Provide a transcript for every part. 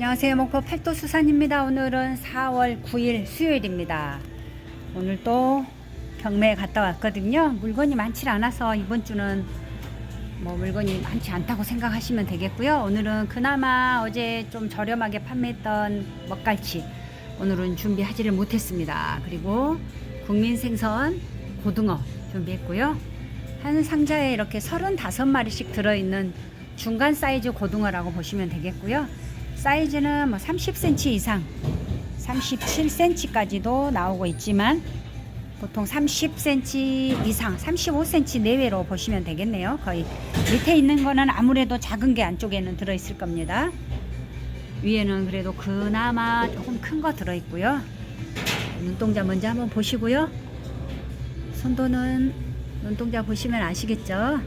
안녕하세요. 목포 팔도 수산입니다. 오늘은 4월 9일 수요일입니다. 오늘 또 경매에 갔다 왔거든요. 물건이 많지 않아서 이번 주는 뭐 물건이 많지 않다고 생각하시면 되겠고요. 오늘은 그나마 어제 좀 저렴하게 판매했던 먹갈치 오늘은 준비하지를 못했습니다. 그리고 국민 생선 고등어 준비했고요. 한 상자에 이렇게 35마리씩 들어있는 중간 사이즈 고등어라고 보시면 되겠고요. 사이즈는 뭐 30cm 이상, 37cm까지도 나오고 있지만 보통 30cm 이상, 35cm 내외로 보시면 되겠네요. 거의 밑에 있는 거는 아무래도 작은 게 안쪽에는 들어 있을 겁니다. 위에는 그래도 그나마 조금 큰 거 들어 있고요. 눈동자 먼저 한번 보시고요. 손도는 눈동자 보시면 아시겠죠?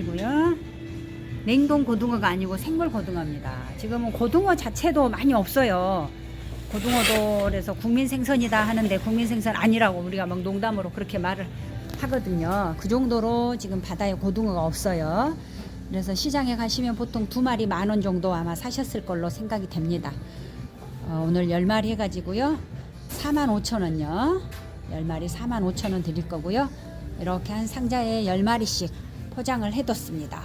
보시고요. 냉동 고등어가 아니고 생물 고등어입니다. 지금은 고등어 자체도 많이 없어요. 고등어도 그래서 국민 생선이다 하는데 국민 생선 아니라고 우리가 막 농담으로 그렇게 말을 하거든요. 그 정도로 지금 바다에 고등어가 없어요. 그래서 시장에 가시면 보통 두 마리 만 원 정도 아마 사셨을 걸로 생각이 됩니다. 어, 오늘 10마리 해가지고요. 4만 5천 원요. 10마리 4만 5천 원 드릴 거고요. 이렇게 한 상자에 10마리씩 포장을 해뒀습니다.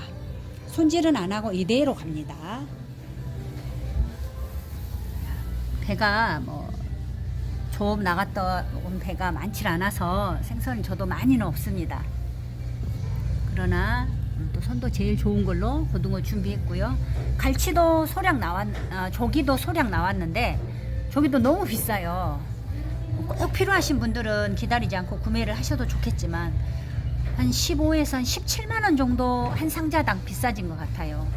손질은 안 하고 이대로 갑니다. 배가 뭐 조업 나갔다 온 배가 많지 않아서 생선이 저도 많이는 없습니다. 그러나 또 선도 제일 좋은 걸로 고등어 준비했고요. 갈치도 소량 나왔, 아, 조기도 소량 나왔는데 조기도 너무 비싸요. 꼭 필요하신 분들은 기다리지 않고 구매를 하셔도 좋겠지만 한 15에서 한 17만 원 정도 한 상자당 비싸진 것 같아요.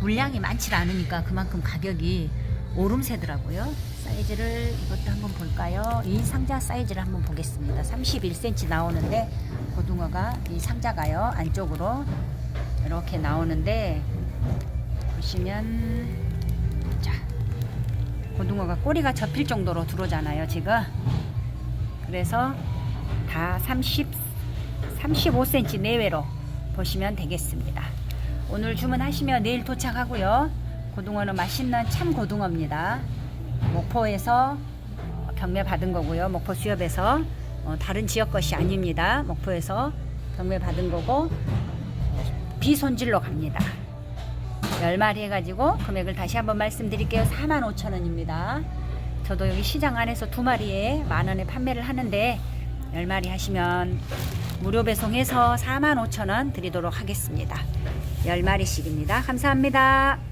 물량이 많지 않으니까 그만큼 가격이 오름세더라고요. 사이즈를 이것도 한번 볼까요? 이 상자 사이즈를 한번 보겠습니다. 31cm 나오는데 고등어가 이 상자가요 안쪽으로 이렇게 나오는데 보시면 자 고등어가 꼬리가 접힐 정도로 들어오잖아요 지금 그래서 다 30, 35cm 내외로 보시면 되겠습니다. 오늘 주문하시면 내일 도착하고요. 고등어는 맛있는 참 고등어입니다. 목포에서 경매 받은 거고요. 목포 수협에서 어, 다른 지역 것이 아닙니다. 목포에서 경매 받은 거고 비손질로 갑니다. 10마리 해가지고 금액을 다시 한번 말씀드릴게요. 45,000원입니다. 저도 여기 시장 안에서 두 마리에 만 원에 판매를 하는데 10마리 하시면 무료 배송해서 45,000원 드리도록 하겠습니다. 10마리씩입니다. 감사합니다.